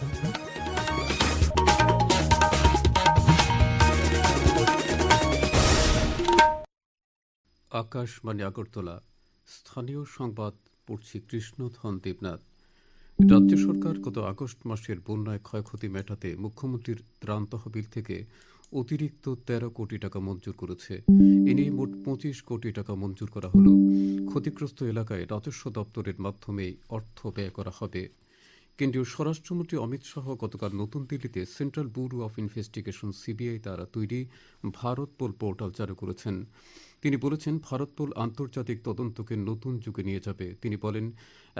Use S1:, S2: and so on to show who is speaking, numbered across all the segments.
S1: আকাশবাণী আগরতলা, স্থানীয় সংবাদ পড়ছি কৃষ্ণধন দেবনাথ। রাজ্য সরকার গত আগস্ট মাসের বন্যায় ক্ষয়ক্ষতি মেটাতে মুখ্যমন্ত্রীর ত্রাণ তহবিল থেকে অতিরিক্ত তেরো কোটি টাকা মঞ্জুর করেছে। এ নিয়ে মোট পঁচিশ কোটি টাকা মঞ্জুর করা হল। ক্ষতিগ্রস্ত এলাকায় রাজস্ব দপ্তরের মাধ্যমে অর্থ ব্যয় করা হবে। কেন্দ্রীয় স্বরাষ্ট্রমন্ত্রী অমিত শাহ গতকাল নতুন দিল্লিতে Central Bureau of Investigation CBI দ্বারা তৈরি ভারত পোল পোর্টাল চালু করেছেন। তিনি বলেছেন, ভারত পোল আন্তর্জাতিক তদন্তকে নতুন যুগে নিয়ে যাবে। তিনি বলেন,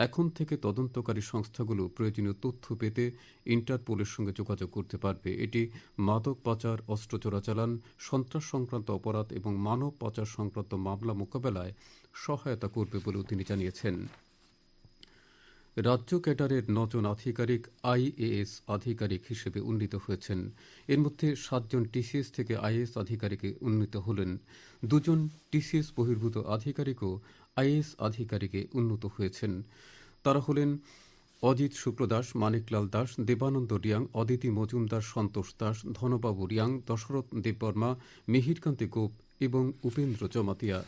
S1: এখন থেকে তদন্তকারী সংস্থাগুলো প্রয়োজনীয় তথ্য পেতে ইন্টারপোলের সঙ্গে যোগাযোগ করতে পারবে। এটি মাদক পাচার, অস্ত্র চোরাচালান, সন্ত্রাস সংক্রান্ত অপরাধ এবং মানব পাচার সংক্রান্ত মামলা মোকাবেলায় সহায়তা করবে বলেও তিনি জানিয়েছেন। রাজ্য ক্যাডারের নজন আধিকারিক আইএএস আধিকারিক হিসেবে উন্নীত হয়েছেন। এর মধ্যে সাতজন টিসিএস থেকে আইএএস আধিকারিকে উন্নীত হলেন। দুজন টিসিএস বহির্ভূত আধিকারিকও আইএএস আধিকারিকে উন্নত হয়েছেন। তারা হলেন অজিত শুক্লদাস মানিকলাল দাস, দেবানন্দ রিয়াং, অদিতি মজুমদার, সন্তোষ দাস, ধনবাবু রিয়াং, দশরথ দেববর্মা, মিহিরকান্তি গোপ এবং উপেন্দ্র জমাতিয়া।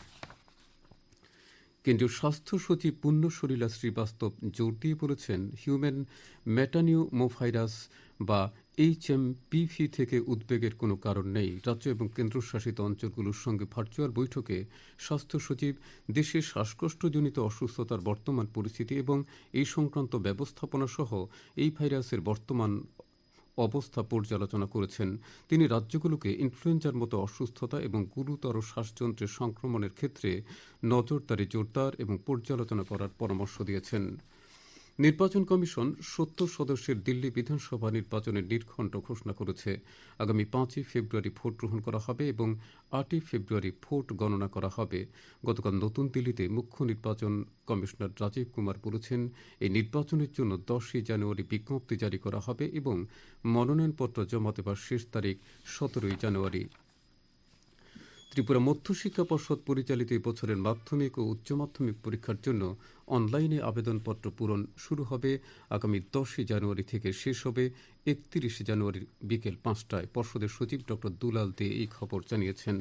S1: কেন্দ্রীয় স্বাস্থ্য সচিব পুণ্যশলীলা শ্রীবাস্তব জোর দিয়ে বলেছেন, হিউম্যান মেটানিউমোভাইরাস বা এইচ এম পিভি থেকে উদ্বেগের কোনো কারণ নেই। রাজ্য এবং কেন্দ্রশাসিত অঞ্চলগুলোর সঙ্গে ভার্চুয়াল বৈঠকে স্বাস্থ্য সচিব দেশের শ্বাসকষ্টজনিত অসুস্থতার বর্তমান পরিস্থিতি এবং এই সংক্রান্ত ব্যবস্থাপনা সহ এই ভাইরাসের বর্তমান অবস্থা পর্যালোচনা করেছেন। তিনি রাজ্যগুলোকে ইনফ্লুয়েঞ্জার মতো অসুস্থতা এবং গুরুতর শ্বাসযন্ত্রের সংক্রমণের ক্ষেত্রে নজরদারি জোরদার এবং পর্যালোচনা করার পরামর্শ দিয়েছেন। নির্বাচন কমিশন সত্তর সদস্যের দিল্লি বিধানসভা নির্বাচনের নির্ঘণ্ট ঘোষণা করেছে। আগামী পাঁচই ফেব্রুয়ারি ভোট গ্রহণ করা হবে এবং আটই ফেব্রুয়ারি ভোট গণনা করা হবে। গতকাল নতুন দিল্লিতে মুখ্য নির্বাচন কমিশনার রাজীব কুমার বলেছেন, এই নির্বাচনের জন্য দশই জানুয়ারি বিজ্ঞপ্তি জারি করা হবে এবং মনোনয়নপত্র জমা দেওয়ার শেষ তারিখ সতেরোই জানুয়ারি। ত্রিপুরা মধ্যশিক্ষা পর্ষদ পরিচালিত এই বছরের মাধ্যমিক ও উচ্চ মাধ্যমিক পরীক্ষার জন্য অনলাইনে আবেদনপত্র পূরণ শুরু হবে আগামী দশই জানুয়ারি থেকে শেষ হবে একত্রিশে জানুয়ারির বিকেল পাঁচটায়। পর্ষদের সচিব ডক্টর দুলাল দে এই খবর জানিয়েছেন।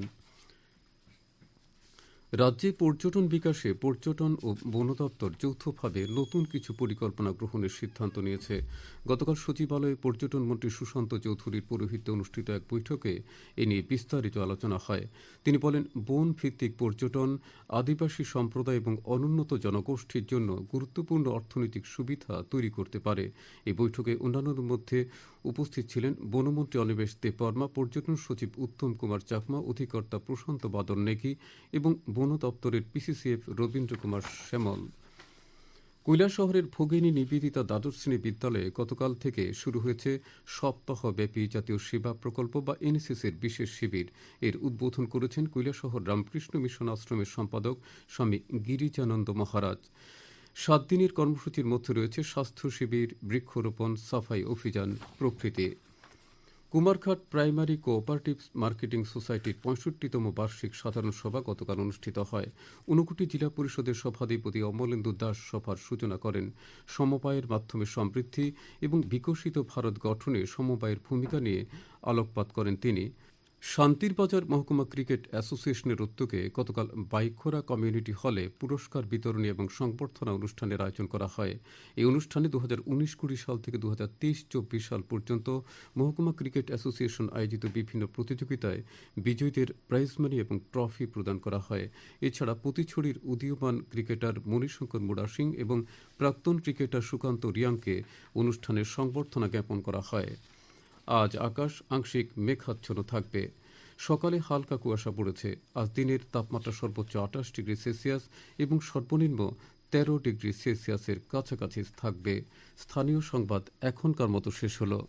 S1: রাজ্যে পর্যটন বিকাশে পর্যটন ও বন দপ্তর যৌথভাবে নতুন কিছু পরিকল্পনা গ্রহণের সিদ্ধান্ত নিয়েছে। গতকাল সচিবালয়ে পর্যটন মন্ত্রী সুশান্ত চৌধুরীর পৌরোহিত্যে অনুষ্ঠিত এক বৈঠকে এ নিয়ে বিস্তারিত আলোচনা হয়। তিনি বলেন বন ভিত্তিক পর্যটন, আদিবাসী সম্প্রদায় এবং অনুন্নত জনগোষ্ঠীর জন্য গুরুত্বপূর্ণ অর্থনৈতিক সুবিধা তৈরি করতে পারে। এই বৈঠকে অন্যান্যের মধ্যে উপস্থিত ছিলেন বনমন্ত্রী অনিবেশ দেববর্মা, পর্যটন সচিব উত্তম কুমার চাকমা, অধিকর্তা প্রশান্ত বাদল নেগি এবং বন দপ্তরের পিসিসিএফ রবীন্দ্র কুমার শ্যামল। কৈলাসহরের ভগিনী নিবেদিতা দ্বাদশ শ্রেণি বিদ্যালয়ে গতকাল থেকে শুরু হয়েছে সপ্তাহব্যাপী জাতীয় সেবা প্রকল্প বা এনএসএসের বিশেষ শিবির। এর উদ্বোধন করেছেন কৈলাসহর রামকৃষ্ণ মিশন আশ্রমের সম্পাদক স্বামী গিরিজানন্দ মহারাজ। সাত দিনের কর্মসূচির মধ্যে রয়েছে স্বাস্থ্য শিবির, বৃক্ষরোপণ, সাফাই অভিযান প্রভৃতি। কুমারঘাট প্রাইমারি কোঅপারেটিভ মার্কেটিং সোসাইটির পঁয়ষট্টিতম বার্ষিক সাধারণ সভা গতকাল অনুষ্ঠিত হয়। ঊনকোটি জেলা পরিষদের সভাধিপতি অমলেন্দু দাস সভার সূচনা করেন। সমবায়ের মাধ্যমে সমৃদ্ধি এবং বিকশিত ভারত গঠনে সমবায়ের ভূমিকা নিয়ে আলোকপাত করেন তিনি। শান্তির বাজার মহকুমা ক্রিকেট অ্যাসোসিয়েশনের উদ্যোগে গতকাল বাইখোরা কমিউনিটি হলে পুরস্কার বিতরণী এবং সংবর্ধনা অনুষ্ঠানের আয়োজন করা হয়। এই অনুষ্ঠানে দু হাজার উনিশ কুড়ি সাল থেকে দু হাজার তেইশ চব্বিশ সাল পর্যন্ত মহকুমা ক্রিকেট অ্যাসোসিয়েশন আয়োজিত বিভিন্ন প্রতিযোগিতায় বিজয়ীদের প্রাইজ মানি এবং ট্রফি প্রদান করা হয়। এছাড়া প্রতিছড়ির উদীয়মান ক্রিকেটার মণিশঙ্কর মুড়া সিং এবং প্রাক্তন ক্রিকেটার সুকান্ত রিয়াংকে অনুষ্ঠানের সংবর্ধনা জ্ঞাপন করা হয়। আজ আকাশ আংশিক মেঘাচ্ছন্ন থাকবে। সকালে হালকা কুয়াশা পড়েছে। আজ দিনের তাপমাত্রা সর্বোচ্চ আঠাশ ডিগ্রি সেলসিয়াস এবং সর্বনিম্ন তেরো ডিগ্রি সেলসিয়াসের কাছাকাছি থাকবে। স্থানীয় সংবাদ এখনকার মতো শেষ হলো।